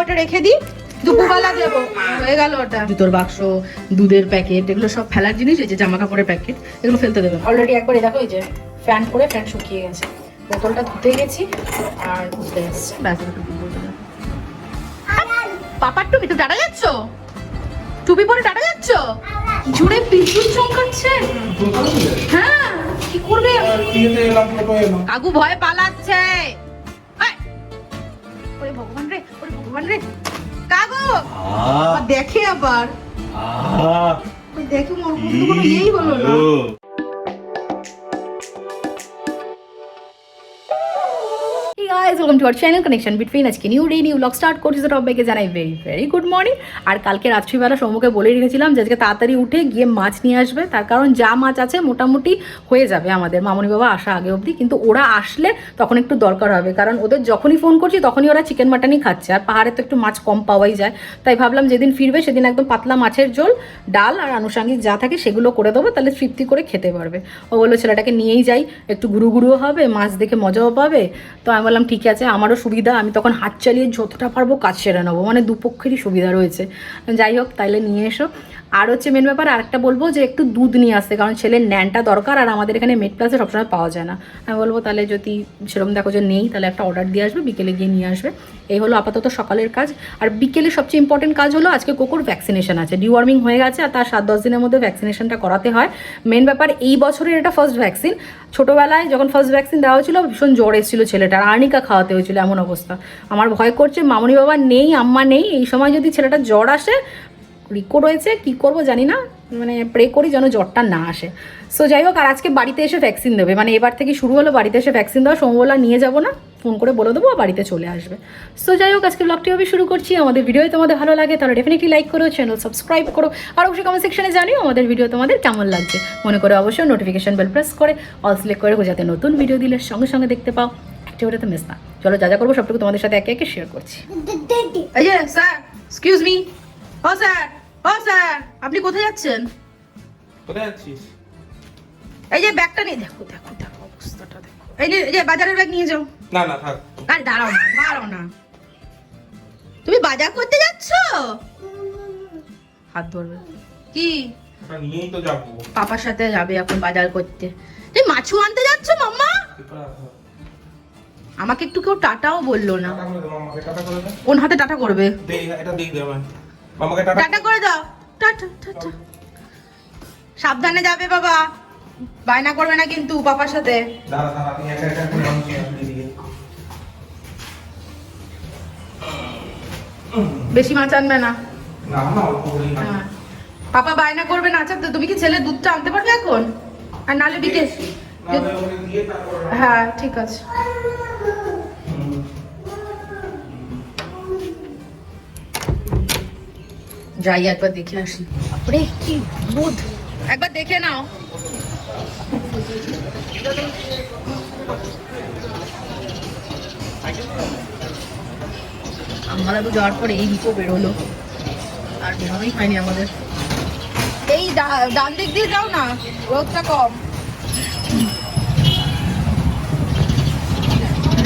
ওটা রেখে দিই। দুপুরবেলা দেবো। হয়ে গেল ওটা। জুতোর বাক্স দুধের প্যাকেট এগুলো সব ফেলার জিনিস এই যে জামা কাপড়ের প্যাকেট এগুলো ফেলতে দেবেন অলরেডি একবার দেখো এই যে ফ্যান করে ফ্যান শুকিয়ে গেছে। বোতলটা ধুতে গেছি আর ধুতে এসছে। ব্যাস। পাপার টুপি তো টাটা যাচ্ছ টুপি পরে টাটা যাচ্ছ জুড়ে বিদ্যুৎ চমকাচ্ছে। হ্যাঁ কি করবে? কাকু ভয় পালাচ্ছে! ভগবান রে ভগবান রে কাকু দেখে আবার। দেখে মোর কোনো ইয়েই হলো না। Guys, welcome to our channel Connection Between আজকে new day new blog start করছি। তো সবাইকে জানাই ভেরি ভেরি গুড মর্নিং আর কালকে রাত্রিবেলা সম্মুখে বলে রেখেছিলাম যে আজকে তাড়াতাড়ি উঠে গিয়ে মাছ নিয়ে আসবে। তার কারণ যা মাছ আছে মোটামুটি হয়ে যাবে আমাদের। মামনি বাবা আসা আগে অবধি। কিন্তু ওরা আসলে তখন একটু দরকার হবে। কারণ ওদের যখনই ফোন করছি তখনই ওরা চিকেন মাটনই খাচ্ছে। আর পাহাড়ে তো একটু মাছ কম পাওয়াই যায়। তাই ভাবলাম যেদিন ফিরবে সেদিন একদম পাতলা মাছের ঝোল ডাল আর আনুষঙ্গিক যা থাকে সেগুলো করে দেবো। তাহলে তৃপ্তি করে খেতে পারবে। ও বলল ছেলেটাকে নিয়েই যাই। একটু গুরু ঘুরুও হবে মাছ দেখে মজাও পাবে। তো আমি বললাম ঠিক আছে, আমারও সুবিধা, আমি তখন হাত চালিয়ে যতটা পারব কাজ সেরে নেব মানে দুপক্ষেরই সুবিধা রয়েছে। যাই হোক, তাইলে নিয়ে এসো। আর হচ্ছে মেন ব্যাপার, আরেকটা বলব যে একটু দুধ নিয়ে আসতে, কারণ ছেলের ন্যানটা দরকার আর আমাদের এখানে মেড প্লাসে সবসময় পাওয়া যায় না। আমি বলব তাহলে যদি সেরকম দেখো যে নেই, তাহলে একটা অর্ডার দিয়ে আসবে, বিকেলে গিয়ে নিয়ে আসবে। এই হলো আপাতত সকালের কাজ। আর বিকেলে সবচেয়ে ইম্পর্টেন্ট কাজ হলো আজকে কোকোর ভ্যাকসিনেশন আছে। ডিওয়ার্মিং হয়ে গেছে আর তার সাত দশ দিনের মধ্যে ভ্যাকসিনেশনটা করাতে হয়। মেন ব্যাপার, এই বছরের এটা ফার্স্ট ভ্যাকসিন ছোটোবেলায় যখন ফার্স্ট ভ্যাকসিন দেওয়া হয়েছিল, ভীষণ জ্বর এসেছিল ছেলেটার, আর্নিকা খাওয়াতে হয়েছিল এমন অবস্থা। আমার ভয় করছে, মামনি বাবা নেই, আম্মা নেই, এই সময় যদি ছেলেটার জ্বর আসে রিকো রয়েছে কি করব জানি না মানে প্রে করি যেন জ্বরটা না আসে। সো যাই হোক আর আজকে বাড়িতে এসে ভ্যাকসিন দেবে। মানে এবার থেকে শুরু হলো বাড়িতে এসে ভ্যাকসিন দেওয়া সোমবেলা নিয়ে যাব না ফোন করে বলে দেবো বাড়িতে চলে আসবে। সো যাই হোক আজকে ব্লগটি হবে শুরু করছি। আমাদের ভিডিও তোমাদের ভালো লাগে তাহলে ডেফিনেটলি লাইক করো চ্যানেল সাবস্ক্রাইব করো আর অবশ্যই কমেন্ট সেকশনে জানিও আমাদের ভিডিও তোমাদের কেমন লাগছে। মনে করে অবশ্যই নোটিফিকেশন বেল প্রেস করে অল সিলেক্ট করে যাতে নতুন ভিডিও দিলে সঙ্গে সঙ্গে দেখতে পাও। একটা ওটাতে মিস না। চলো যা যা করব সবটুকু তোমাদের সাথে একে একে শেয়ার করছি। স্যার এক্সকিউজ মি ও স্যার ও স্যার আপনি কোথায় যাচ্ছেন? কোথায় যাচ্ছিস? এই যে ব্যাগটা নিয়ে দেখো দেখো দেখো অবস্থাটা দেখো। এই যে এই যে বাজারের ব্যাগ নিয়ে যাও। না না থাক। আরে দাঁড়াও না দাঁড়াও না। তুমি বাজার করতে যাচ্ছ? হাত ধরবে। কি? নিয়েই তো যাব। পাপার সাথে যাবে এখন বাজার করতে। তুমি মাছু আনতে যাচ্ছ মাম্মা? আমাকে একটু কেউ টাটাও বলল না। কোন হাতে টাটা করবে। এটা দিয়ে দে মামাকে টাটা। টাটা করে দাও। Tata tata. সাবধানে যাবে বাবা। বায়না করবে না কিন্তু পাপার সাথে। দাঁড়া দাঁড়া আমি একা একা করে মানুষ আসলে দিয়ে বেশি মাছ আনবে না। হ্যাঁ। পাপা বায়না করবে না আচ্ছা তুমি কি ছেলে দুধটা আনতে পারবে এখন? আর নালে বিকেল। হ্যাঁ ঠিক আছে। যাই, একবার দেখে আসি। আপনি কি দুধ একবার দেখে নাও। আমরা তো যাওয়ার পরে এই দিকও বেরোলো। আর বেরোনোই হয়নি আমাদের। এই ডান দিক দিয়ে যাও না, রোদটা কম।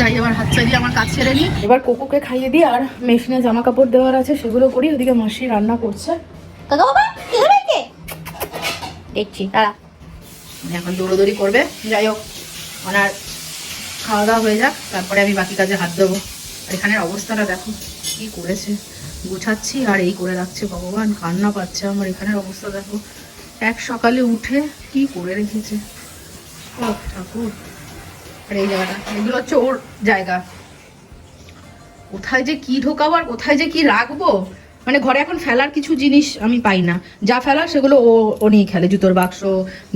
যাই এবার হাত চালিয়ে আমার কাজ ছেড়ে নিই এবার কোকোকে খাইয়ে দিই আর মেশিনে জামা কাপড় দেওয়ার আছে সেগুলো করি ওদিকে মাসি রান্না করছে। কাকা বাবা দেখছি দাঁড়া। এখন দৌড়োদৌড়ি করবে। যাই হোক ওনার খাওয়া দাওয়া হয়ে যাক তারপরে আমি বাকি কাজে হাত দেবো। আর এখানের অবস্থাটা দেখো কি করেছে। গুছাচ্ছি আর এই করে রাখছে ভগবান কান্না পাচ্ছে আমার। এখানের অবস্থা দেখো এক সকালে উঠে কি করে রেখেছে। ও ঠাকুর। আর এই জায়গাটা, এগুলো হচ্ছে ওর জায়গা। কোথায় যে কি ঢোকাবো আর কোথায় যে কি রাখব? মানে ঘরে এখন ফেলার কিছু জিনিস আমি পাই না। যা ফেলার সেগুলো ও ও নিয়ে খেলে। জুতোর বাক্স,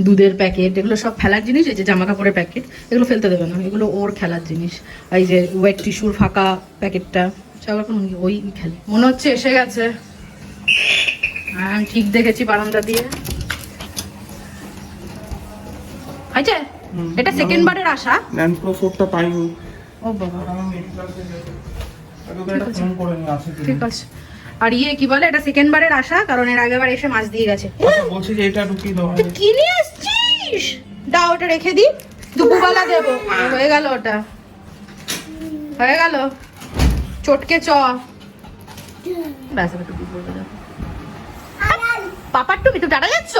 দুধের প্যাকেট, এগুলো সব ফেলার জিনিস, এই যে জামা কাপড়ের প্যাকেট, এগুলো ফেলতে দেবে না। এগুলো ওর খেলার জিনিস। এই যে ওয়েট টিস্যুর ফাঁকা প্যাকেটটা সব এখন ওই খেলে। মনে হচ্ছে এসে গেছে। আমি ঠিক দেখেছি বারান্দা দিয়ে। আচ্ছা এটা সেকেন্ড বারের আশা। ন্যান প্রো ফোরটা পাইনি ও বাবা। ঠিক আছে। আর ইয়ে কি বলে? এটা সেকেন্ড বারের আশা কারণ এর আগের বার এসে মাছ দিয়ে গেছে। আচ্ছা বলছি যে এটা ঢুকিয়ে দাও? তুই কি নিয়ে আসছিস দাও ওটা রেখে দি। দুপুরবেলা দেবো। হয়ে গেল ওটা। হয়ে গেল। চটকে চ। ব্যাস টুপি পাপার টুপি তুমি টাটা যাচ্ছ?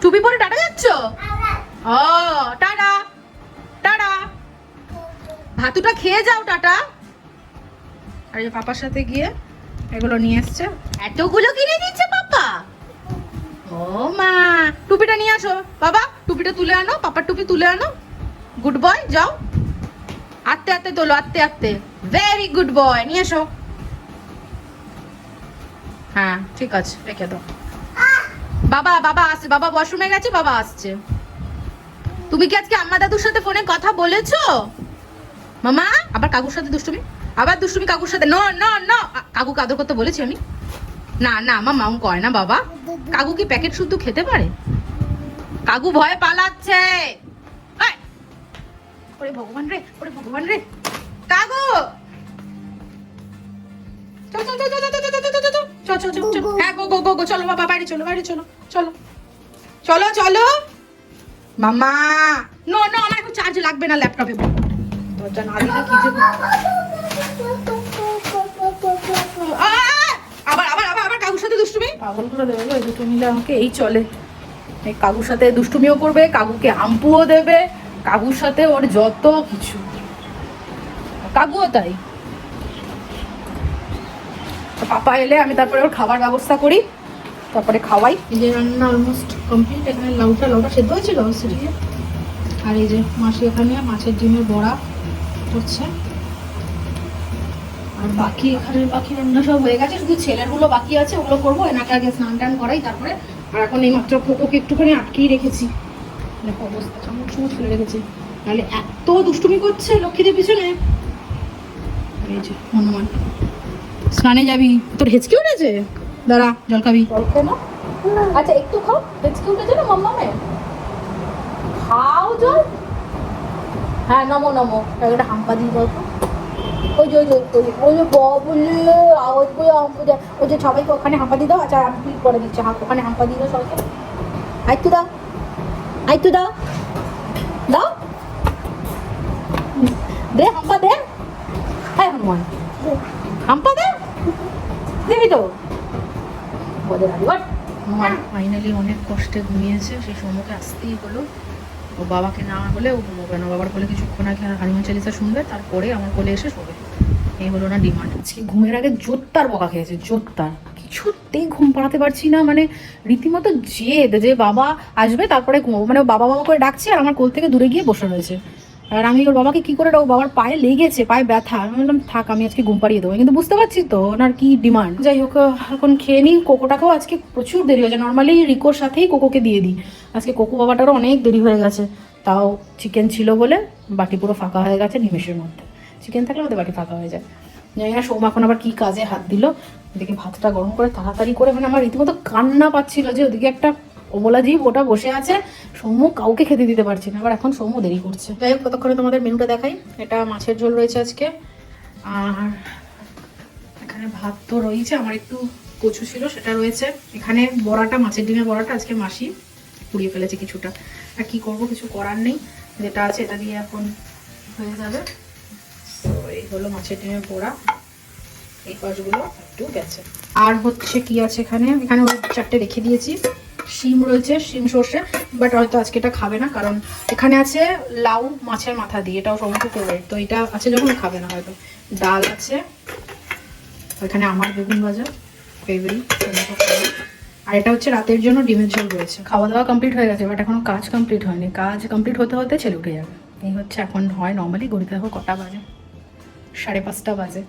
টুপি পরে টাটা যাচ্ছ? ও, টাটা টাটা। ভাতুটা খেয়ে যাও, টাটা। আর পাপার সাথে গিয়ে এগুলো নিয়ে এসছে। এতগুলো কিনে দিচ্ছে পাপা? ও মা, টুপিটা নিয়ে আসো। বাবা, টুপিটা তুলে আনো, পাপার টুপি তুলে আনো। গুড বয় যাও। আত্তে আত্তে তোলো আত্তে আত্তে ভেরি গুড বয় নিয়ে এসো। হ্যাঁ ঠিক আছে, রেখে দাও। বাবা বাবা আসছে, বাবা ওয়াশরুমে গেছে, বাবা আসছে। তুমি কি আজকে আম্মা দাদুর সাথে ফোনে কথা বলেছ মামা আবার কাকুর সাথে দুষ্টুমি আবার দুষ্টুমি কাকুর সাথে নো নো নো কাকু কাদর করতে বলেছি আমি না না আমার মাউন কয় না বাবা কাকু কি প্যাকেট শুদ্ধ খেতে পারে কাকু ভয়ে পালাচ্ছে ওরে ভগবান রে ওরে ভগবান রে কাকু চলো চলো চলো হ্যাঁ গো গো গো চলো বাবা বাইরে চলো বাইরে চলো চলো চলো চলো মামা! নো নো আমার এখন চার্জ লাগবে না ল্যাপটপে দরজা না দিলে কি যে আ! আবার আবার আবার আবার কাকুর সাথে দুষ্টুমি? পাগল করে দেবে এই দুটো মিলে আমাকে এই চলে। এই কাকুর সাথে দুষ্টুমিও করবে কাকুকে হাম্পুও দেবে কাকুর সাথে ওর যত কিছু। কাকুও তাই পাপা এলে আমি তারপরে ওর খাবার ব্যবস্থা করি তারপরে খাওয়াই। রান্না অলমোস্ট কমপ্লিট এখানে লাউটা লাউটা সেদ্ধ হয়েছিল সেদিকে আর এই যে মাসি এখানে মাছের ডিমের বড়া করছে। আর বাকি এখানে বাকি রান্না সব হয়ে গেছে, শুধু ছেলেরগুলো বাকি আছে, ওগুলো করব, এনাকে আগে স্নান টান করাই, তারপরে আর এখন এই মাত্র কোকোকে একটুখানি আটকেই রেখেছি। দেখো অবস্থা চামচ চামচ ফেলে রেখেছি। নাহলে এত দুষ্টুমি করছে লক্ষ্মীদের পিছনে। এই যে হনুমান। স্নানে যাবি? তোর হেঁচকি উঠেছে দাঁড়া, জল খাবি। জল না? আচ্ছা একটু খাও। হেঁচকি উঠেছে না মাম্মামে? খাও জল। হ্যাঁ নমো নমো। একটা হাম্পা দিয়ে দাও তো। ওই যে ওই যে ওই যে বলে আওয়াজ করে হাম্পা দেয়। ওই যে সবাইকে ওখানে হাম্পা দিয়ে দাও। আচ্ছা আমি ক্লিক করে দিচ্ছি? হাঁ, ওখানে হাম্পা দিয়ে দাও সবাইকে। আই তু দাও। আই তু দাও। দাও। দে হাম্পা, দে। হ্যাঁ হনুমান। হাম্পা দে। দিবি তো? বদে ফাইনালি অনেক কষ্টে ঘুমিয়েছে সেই সময়কে আসতেই হলো। ও বাবাকে না হলে ও ঘুমোবে না। বাবার কোলে কিছুক্ষণ আগে হানুমান চালিসা শুনবে, তারপরে আমার কোলে এসে শোবে। এই হলো না ডিমান্ড আজকে ঘুমের আগে জোরদার বকা খেয়েছে, জোরদার। কিছুতেই ঘুম পাড়াতে পারছি না মানে রীতিমতো জেদ যে বাবা আসবে, তারপরে ঘুমাবো। মানে বাবা বাবা করে ডাকছে আর আমার কোল থেকে দূরে গিয়ে বসে রয়েছে। আর আমি ওর বাবাকে কি করে ডাকবো? বাবার পায়ে লেগেছে, পায়ে ব্যথা। আমি বললাম, থাক, আমি আজকে ঘুম পাড়িয়ে দেবো। কিন্তু বুঝতে পারছি তো, ওনার কি ডিমান্ড। যাই হোক, এখন খেয়ে নিই। কোকোটাকেও আজকে প্রচুর দেরি হয়েছে নর্মালি রিকোর সাথেই কোকোকে দিয়ে দিই। আজকে কোকো বাবাটারও অনেক দেরি হয়ে গেছে। তাও চিকেন ছিল বলে বাটি পুরো ফাঁকা হয়ে গেছে নিমেষের মধ্যে। চিকেন থাকলে ওদের বাটি ফাঁকা হয়ে যায়। জানি না, সৌম এখন আবার কি কাজে হাত দিল। এদিকে ভাতটা গরম করে তাড়াতাড়ি করে মানে আমার রীতিমতো কান্না পাচ্ছিল যে ওদিকে একটা অবলা জীব ওটা বসে আছে। সৌম্য কাউকে খেতে দিতে পারছি না। আবার এখন সৌম্য দেরি করছে। যাই হোক, ততক্ষণে তোমাদের মেনুটা দেখাই। এটা মাছের ঝোল রয়েছে আজকে। আর এখানে ভাত তো রয়েছে, আমার একটু কচু ছিল, সেটা রয়েছে। এখানে বড়াটা, মাছের ডিমের বড়াটা আজকে মাসি পুড়িয়ে ফেলেছে কিছুটা। আর কি করব, কিছু করার নেই। যেটা আছে এটা দিয়ে এখন হয়ে যাবে। এই হলো মাছের ডিমের বড়া। এই পাশগুলো একটু গেছে। আর হচ্ছে কি আছে এখানে? এখানে চারটে রেখে দিয়েছি। শিম রয়েছে, শিম সর্ষে বাট হয়তো আজকে এটা খাবে না, কারণ এখানে আছে লাউ মাছের মাথা দিয়ে, এটাও সমস্ত ফেভারিট। তো এটা আছে যখন, খাবে না হয়তো। ডাল আছে ওইখানে আমার বেগুন ভাজা ফেভারিট আর এটা হচ্ছে রাতের জন্য ডিমের ঝোল রয়েছে। খাওয়া দাওয়া কমপ্লিট হয়ে গেছে বাট এখনও কাজ কমপ্লিট হয়নি। কাজ কমপ্লিট হতে হতে ছেলে উঠে যাবে। এই হচ্ছে, এখন হয় নর্মালি গড়িতে দেখো কটা বাজে? সাড়ে পাঁচটা বাজে।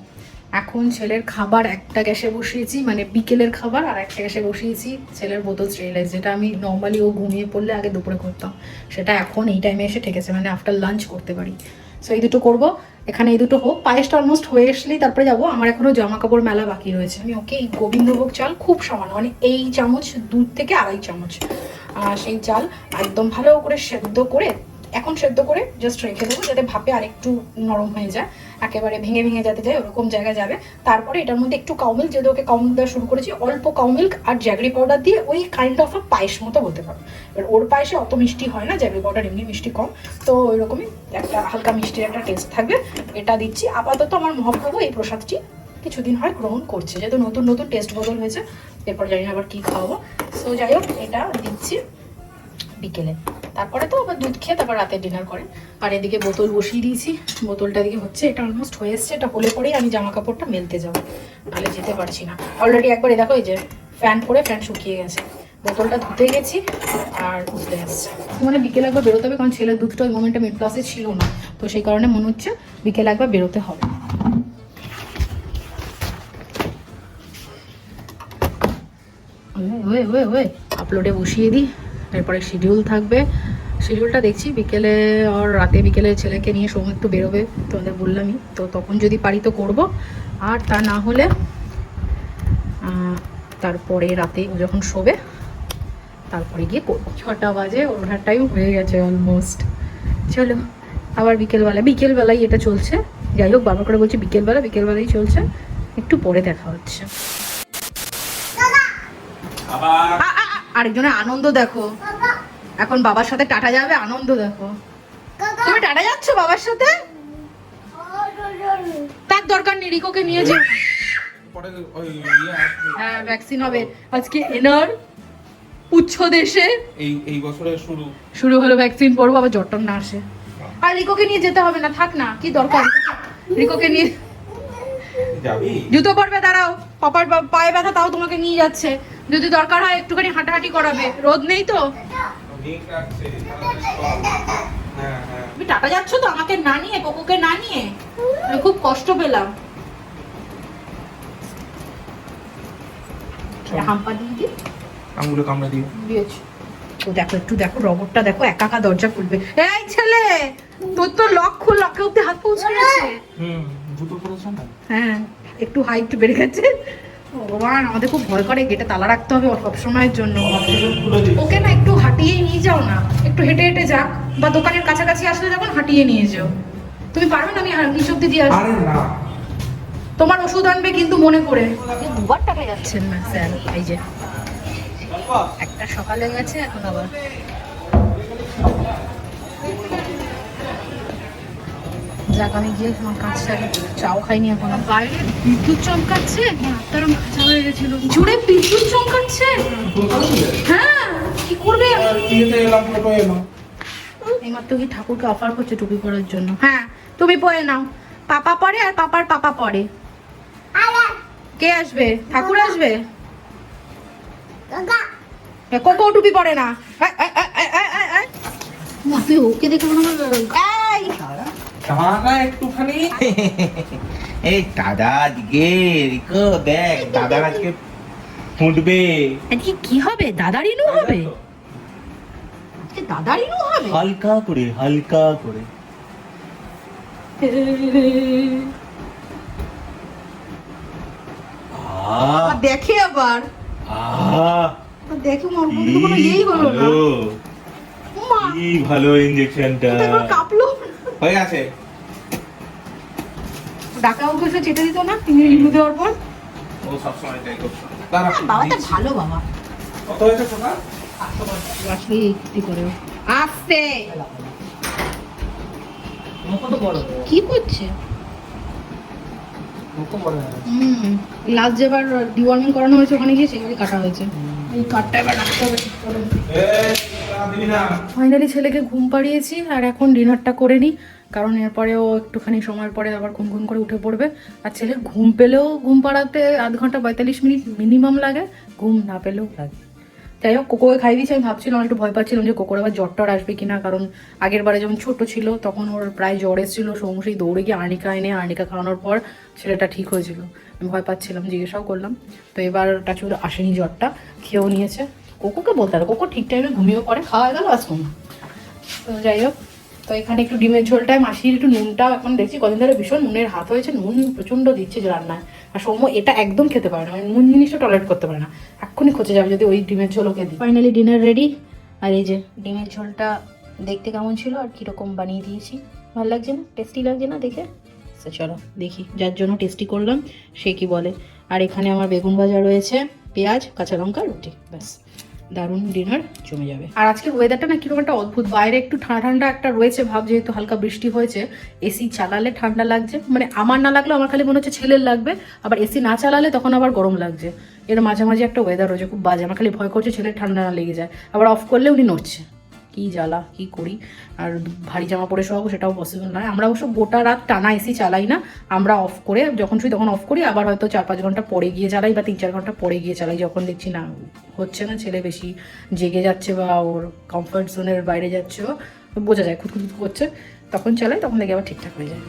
এখন ছেলের খাবার একটা গ্যাসে বসিয়েছি মানে বিকেলের খাবার আর একটা গ্যাসে বসিয়েছি ছেলের বোতল স্টেরিলাইজ যেটা আমি নর্মালি ও ঘুমিয়ে পড়লে আগে দুপুরে করতাম। সেটা এখন এই টাইমে এসে ঠেকেছে মানে আফটার লাঞ্চ করতে পারি। সো এই দুটো করব, এখানে এই দুটো হোক। পায়েসটা অলমোস্ট হয়ে আসলেই তারপরে যাব। আমার এখনও জামা কাপড় মেলা বাকি রয়েছে। আমি ওকে এই গোবিন্দভোগ চাল খুব সামান্য মানে এই চামচ, দুধ থেকে আড়াই চামচ সেই চাল একদম ভালো করে সেদ্ধ করে এখন সেদ্ধ করে জাস্ট রেখে দেবো যাতে ভাপে আরেকটু নরম হয়ে যায়। একেবারে ভেঙে ভেঙে যাতে যায়, ওরকম জায়গায় যাবে। তারপরে এটার মধ্যে একটু কাউ মিল্ক, যেহেতু ওকে কাউ মিল্ক দেওয়া শুরু করেছি, অল্প কাউমিল্ক আর জ্যাগরি পাউডার দিয়ে ওই কাইন্ড অফ পায়েস মতো বলতে পারো। এবার ওর পায়েসে অত মিষ্টি হয় না, জ্যাগরি পাউডার এমনি মিষ্টি কম। তো ওইরকমই একটা হালকা মিষ্টির একটা টেস্ট থাকবে। এটা দিচ্ছি। আপাতত আমার মহাপ্রভু এই প্রসাদটি কিছুদিন হয় গ্রহণ করছে। যেহেতু নতুন নতুন টেস্ট বদল হয়েছে, এরপর জানি আবার কী খাওয়াবো। সো যাই হোক, এটা দিচ্ছি। বিকেলে। তারপরে তো আবার দুধ খেয়ে তারপর রাতে ডিনার করে। আর এদিকে বোতল বসিয়ে দিয়েছি। বোতলটা দিকে হচ্ছে, এটা অলমোস্ট হয়ে এসছে। এটা হলে পরেই আমি জামা কাপড়টা মেলতে যাব। নাহলে যেতে পারছি না। অলরেডি একবার দেখো, এই যে ফ্যান করে ফ্যান শুকিয়ে গেছে। বোতলটা ধুতে গেছি আর উঠতে আসছে মানে বিকেলে একবার বেরোতে হবে, কারণ ছেলের দুধটা ওই মোমেন্টে মিড ক্লাসে ছিল না। তো সেই কারণে মনে হচ্ছে বিকেলে একবার বেরোতে হবে। ওয়ে ওয়ে ওয়ে আপলোডে বসিয়ে দিই। এরপরে শিডিউল থাকবে। শিডিউলটা দেখছি বিকেলে আর রাতে বিকেলে ছেলেকে নিয়ে সময় একটু বেরোবে তোমাদের বললামই। তো তখন যদি পারি তো করব। আর তা না হলে আহ, তারপরে রাতে ও যখন শোবে তারপরে গিয়ে করব। ছটা বাজে ওঠার টাইম হয়ে গেছে অলমোস্ট চলো আবার বিকেলবেলা বিকেলবেলাই এটা চলছে। যাই হোক বারবার করে বলছি বিকেলবেলা বিকেলবেলাই চলছে। একটু পরে দেখা হচ্ছে। আবার আরেকজনের আনন্দ দেখো। এখন বাবার সাথে টাটা যাবে আনন্দ দেখো। তুমি টাটা যাচ্ছ বাবার সাথে? তার দরকার নেই রিকোকে নিয়ে যে ইয়ে। হ্যাঁ ভ্যাকসিন হবে। আজকে এনার উচ্চ দেশে এই এই বছরের শুরু। শুরু হলো ভ্যাকসিন পড়ব আবার জ্বরটর না আসে। আর রিকোকে নিয়ে যেতে হবে না থাক না কি দরকার? রিকোকে নিয়ে জুতো পরবে দাঁড়াও। পাপার পায়ে ব্যথা তাও তোমাকে নিয়ে যাচ্ছে। যদি দরকার হয় একটুখানি হাঁটাহাঁটি করাবে। রোদ নেই তো? তুমি টাটা যাচ্ছ তো আমাকে না নিয়ে কোকোকে না নিয়ে? আমি খুব কষ্ট পেলাম। হাম্পা দিয়ে দিই আঙুলে কামড়ে দিও। দিয়েছি। তো দেখো একটু দেখো রবটটা দেখো একা একা দরজা খুলবে। এই ছেলে তোর তো লক খুল লকে অব্দি হাত পৌঁছে গেছে। হুম জুতো পরেছো না? হ্যাঁ একটু হাইট বেড়ে গেছে। ভগবান আমাদের খুব ভয় করে গেটে তালা রাখতে হবে সব সময়ের জন্য। ওকে না একটু হাঁটিয়ে নিয়ে যাও না। একটু হেঁটে হেঁটে যাক বা দোকানের কাছাকাছি আসলে যখন হাঁটিয়ে নিয়ে যাও। তুমি পারবে না আমি নিচ অব্দি দিয়ে আসব? তোমার ওষুধ আনবে কিন্তু মনে করে। দুবার টাকা যাচ্ছেন না স্যার এই যে। একটা সকালে গেছে এখন আবার যাক আমি গিয়ে কাজ সারি চাও খাইনি এখন। বাইরে বিদ্যুৎ চমকাচ্ছে? তার মাথা হয়ে গেছিল। জুড়ে বিদ্যুৎ চমকাচ্ছে? হ্যাঁ কি করবে? এইমাত্র কি ঠাকুরকে অফার করছে টুপি পরার জন্য? হ্যাঁ তুমি পরে নাও। পাপা পরে আর পাপার পাপা পরে। কে আসবে? ঠাকুর আসবে? কোকো টুপি পরে না। তুই ওকে দেখে মনে হলো দাঁড়া একটুখানি। এই দাদা আজকে রিকো দেখ দাদার আজকে ফুটবে। আজকে কি হবে? দাদারিনু হবে? আজকে দাদারিনু হবে? হালকা করে হালকা করে। দেখে আবার। আহ। দেখে মন কোনো ইয়েই হলো না। কি ভালো ইঞ্জেকশনটা কাঁপলো। হয়ে গেছে। ডাকা সে চেটে দিত না তিনি রিভিউ দেওয়ার পর। ও সবসময় তাই দাঁড়া বাবাটা দিচ্ছি। ভালো বাবা। কত হয়েছে টোটাল আসলে কি করে। আসতে কি করছে? হুম লাস্ট যেবার ডিওয়ার্মিং করানো হয়েছে ওখানে গিয়ে সেগুলি কাটা হয়েছে। এই কাঠটা এবার রাখতে হবে। ফাইনালি ছেলেকে ঘুম পাড়িয়েছি আর এখন ডিনারটা করে নিই, কারণ এরপরেও একটুখানি সময় পরে আবার ঘুম ঘুম করে উঠে পড়বে। আর ছেলে ঘুম পেলেও ঘুম পাড়াতে আধ ঘণ্টা পঁয়তাল্লিশ মিনিট মিনিমাম লাগে, ঘুম না পেলেও লাগে। যাই হোক, কোকোকে খাই দিয়েছি আমি ভাবছিলাম একটু ভয় পাচ্ছিলাম যে কোকোর আবার জ্বর টর আসবে কিনা, কারণ আগের বারে যখন ছোট ছিল তখন ওর প্রায় জ্বর এসেছিল এসেছিল সৌমসেই দৌড়ে গিয়ে আর্নিকা এনে আর্নিকা খাওয়ানোর পর ছেলেটা ঠিক হয়েছিল। আমি ভয় পাচ্ছিলাম, জিজ্ঞাসাও করলাম। তো এবার টাচুর আসেনি জ্বরটা, খেয়েও নিয়েছে। কোকোকে বলতে হবে কোকো ঠিক টাইমে ঘুমিয়েও পড়ে খাওয়া গেল আসব না। তো যাই হোক তো এখানে একটু ডিমের ঝোলটায় মাসির একটু নুনটা এখন দেখছি কদিন ধরে ভীষণ নুনের হাত হয়েছে নুন প্রচণ্ড দিচ্ছে যে রান্নায়। আর সৌম্য এটা একদম খেতে পারে না মানে নুন জিনিসটা টলারেট করতে পারে না। এক্ষুনি খোঁজে যাবে যদি ওই ডিমের ঝোল ওকে দিই। ফাইনালি ডিনার রেডি আর এই যে ডিমের ঝোলটা দেখতে কেমন ছিল আর কীরকম বানিয়ে দিয়েছি। ভালো লাগছে না? টেস্টি লাগছে না দেখে? আচ্ছা চলো দেখি যার জন্য টেস্টি করলাম সে কি বলে। আর এখানে আমার বেগুন ভাজা রয়েছে পেঁয়াজ কাঁচা লঙ্কা রুটি ব্যাস। দারুণ ডিনার জমে যাবে। আর আজকের ওয়েদারটা না কীরকম একটা অদ্ভুত। বাইরে একটু ঠান্ডা ঠান্ডা একটা রয়েছে ভাব, যেহেতু হালকা বৃষ্টি হয়েছে। এসি চালালে ঠান্ডা লাগছে। মানে আমার না লাগলেও আমার খালি মনে হচ্ছে ছেলের লাগবে। আবার এসি না চালালে তখন আবার গরম লাগছে। এর মাঝামাঝি একটা ওয়েদার রয়েছে, খুব বাজে। আমার খালি ভয় করছে ছেলের ঠান্ডা না লেগে যায়। আবার অফ করলে উনি নড়ছে। কি জ্বালা, কি করি? আর ভারী জামা পরে শোয়াবো সেটাও পসিবল নয়। আমরা অবশ্য গোটা রাত টানা এসি চালাই না। আমরা অফ করে, যখন শুই তখন অফ করি, আবার হয়তো চার পাঁচ ঘণ্টা পরে গিয়ে চালাই বা তিন চার ঘণ্টা পরে গিয়ে চালাই। যখন দেখছি না, হচ্ছে না ছেলে বেশি জেগে যাচ্ছে বা ওর কমফর্ট জোনের বাইরে যাচ্ছে, বোঝা যায় খুঁতখুত করছে। তখন চালাই তখন দেখি আবার ঠিকঠাক হয়ে যায়।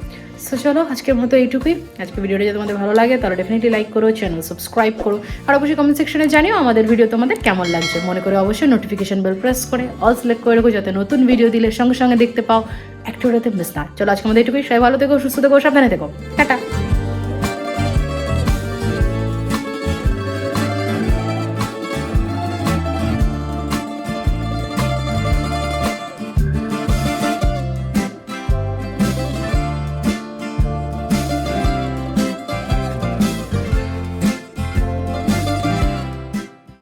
সো চলো, আজকের মতো এইটুকুই। আজকে ভিডিওটা যদি তোমাদের ভালো লাগে, তাহলে ডেফিনেটলি লাইক করো চ্যানেল সাবস্ক্রাইব করো। আর অবশ্যই কমেন্ট সেকশনে জানিও আমাদের ভিডিও তোমাদের কেমন লাগছে। মনে করে অবশ্যই নোটিফিকেশন বেল প্রেস করে অল সিলেক্ট করে রাখো, যাতে নতুন ভিডিও দিলে সঙ্গে সঙ্গে দেখতে পাও। একটু মিস না। চলো আজকে আমাদের এইটুকুই। সবাই ভালো থেকো, সুস্থ থেকো, সাবধানে থেকো। টাটা।